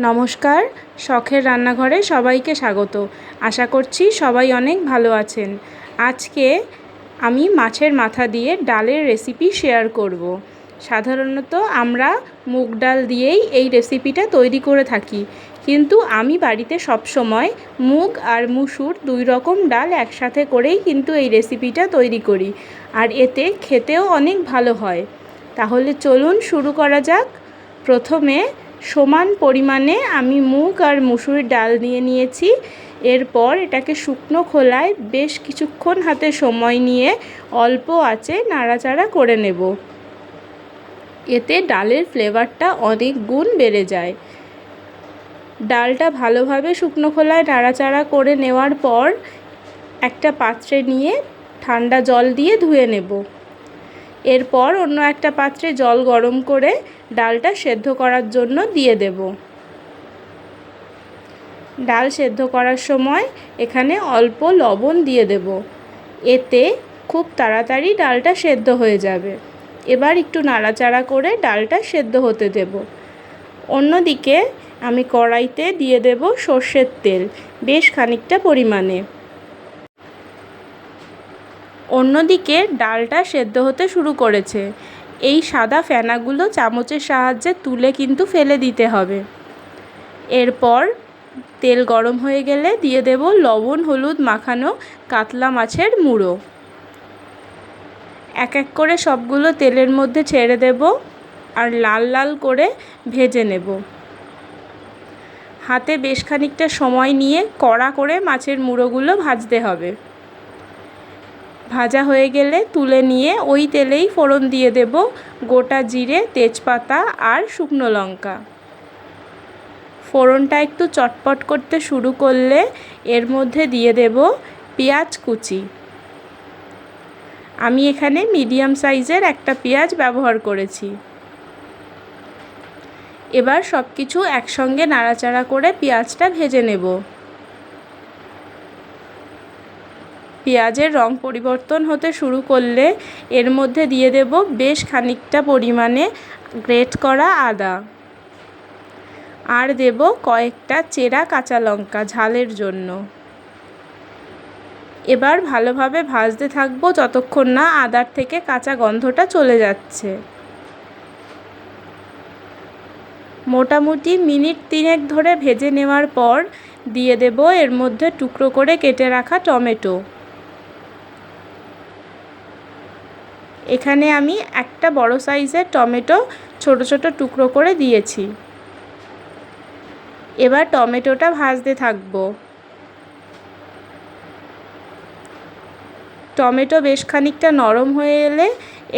নমস্কার, শখের রান্নাঘরে সবাইকে স্বাগত। আশা করছি সবাই অনেক ভালো আছেন। আজকে আমি মাছের মাথা দিয়ে ডালের রেসিপি শেয়ার করব। সাধারণত আমরা মুগ ডাল দিয়েই এই রেসিপিটা তৈরি করে থাকি। কিন্তু আমি বাড়িতে সবসময় মুগ আর মুসুর দুই রকম ডাল একসাথে করেই কিন্তু এই রেসিপিটা তৈরি করি। আর এতে খেতেও অনেক ভালো হয়। তাহলে চলুন শুরু করা যাক। প্রথমে সমান পরিমাণে আমি মুগ আর মুসুরির ডাল নিয়ে নিয়েছি। এরপর এটাকে শুকনো খোলায় বেশ কিছুক্ষণ হাতে সময় নিয়ে অল্প আঁচে নাড়াচাড়া করে নেব। এতে ডালের ফ্লেভারটা অনেক গুণ বেড়ে যায়। ডালটা ভালোভাবে শুকনো খোলায় নাড়াচাড়া করে নেওয়ার পর একটা পাত্রে নিয়ে ঠান্ডা জল দিয়ে ধুয়ে নেব। এরপর অন্য একটা পাত্রে জল গরম করে ডালটা সেদ্ধ করার জন্য দিয়ে দেব। ডাল সেদ্ধ করার সময় এখানে অল্প লবণ দিয়ে দেব। এতে খুব তাড়াতাড়ি ডালটা সেদ্ধ হয়ে যাবে। এবার একটু নাড়াচাড়া করে ডালটা সেদ্ধ হতে দেব। অন্যদিকে আমি কড়াইতে দিয়ে দেব সর্ষের তেল, বেশ খানিকটা পরিমাণে। অন্যদিকে ডালটা সেদ্ধ হতে শুরু করেছে। এই সাদা ফেনাগুলো চামচের সাহায্যে তুলে কিন্তু ফেলে দিতে হবে। এরপর তেল গরম হয়ে গেলে দিয়ে দেব লবণ, হলুদ, মাখানো কাতলা মাছের মুড়ো। এক এক করে সবগুলো তেলের মধ্যে ছেড়ে দেব আর লাল লাল করে ভেজে নেব। হাতে বেশ খানিকটা সময় নিয়ে কড়া করে মাছের মুড়োগুলো ভাজতে হবে। ভাজা হয়ে গেলে তুলে নিয়ে ওই তেলেই ফোড়ন দিয়ে দেব গোটা জিরে, তেজপাতা আর শুকনো লঙ্কা। ফোড়নটা একটু চটপট করতে শুরু করলে এর মধ্যে দিয়ে দেব পেঁয়াজ কুচি। আমি এখানে মিডিয়াম সাইজের একটা পেঁয়াজ ব্যবহার করেছি। এবার সব কিছু একসঙ্গে নাড়াচাড়া করে পেঁয়াজটা ভেজে নেব। পেঁয়াজের রং পরিবর্তন হতে শুরু করলে এর মধ্যে দিয়ে দেব বেশ খানিকটা পরিমাণে গ্রেট করা আদা। আর দেব কয়েকটা চেরা কাঁচা লঙ্কা ঝালের জন্য। এবার ভালোভাবে ভাজতে থাকব যতক্ষণ না আদার থেকে কাঁচা গন্ধটা চলে যাচ্ছে। মোটামুটি মিনিট তিনেক ধরে ভেজে নেওয়ার পর দিয়ে দেব এর মধ্যে টুকরো করে কেটে রাখা টমেটো। এখানে আমি একটা বড় সাইজের টমেটো ছোট ছোট টুকরো করে দিয়েছি। এবার টমেটোটা ভাজতে থাকব। টমেটো বেশ খানিকটা নরম হয়ে এলে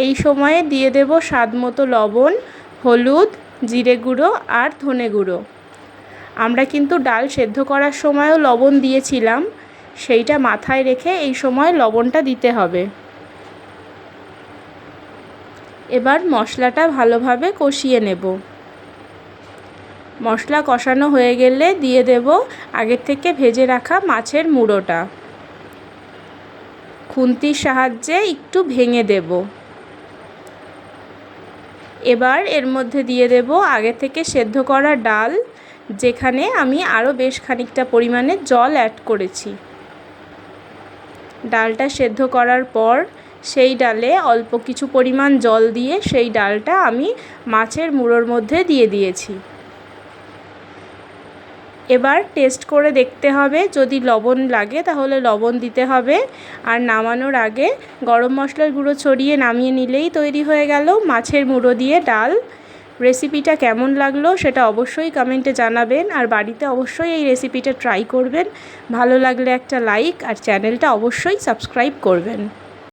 এই সময়ে দিয়ে দেব স্বাদ মতো লবণ, হলুদ, জিরে গুঁড়ো আর ধনে গুঁড়ো। আমরা কিন্তু ডাল সেদ্ধ করার সময়ও লবণ দিয়েছিলাম, সেইটা মাথায় রেখে এই সময় লবণটা দিতে হবে। এবার মশলাটা ভালোভাবে কষিয়ে নেব। মশলা কষানো হয়ে গেলে দিয়ে দেব আগের থেকে ভেজে রাখা মাছের মুড়োটা। খুন্তির সাহায্যে একটু ভেঙে দেব। এবার এর মধ্যে দিয়ে দেব আগে থেকে সেদ্ধ করা ডাল, যেখানে আমি আরও বেশ খানিকটা পরিমাণে জল অ্যাড করেছি। ডালটা সেদ্ধ করার পর সেই ডালে অল্প কিছু পরিমাণ জল দিয়ে সেই ডালটা আমি মাছের মুড়োর মধ্যে দিয়ে দিয়েছি। এবার টেস্ট করে দেখতে হবে, যদি লবণ লাগে তাহলে লবণ দিতে হবে। আর নামানোর আগে গরম মশলার গুঁড়ো ছড়িয়ে নামিয়ে নিলেই তৈরি হয়ে গেল মাছের মুড়ো দিয়ে ডাল। রেসিপিটা কেমন লাগল সেটা অবশ্যই কমেন্টে জানাবেন আর বাড়িতে অবশ্যই এই রেসিপিটা ট্রাই করবেন। ভালো লাগলে একটা লাইক আর চ্যানেলটা অবশ্যই সাবস্ক্রাইব করবেন।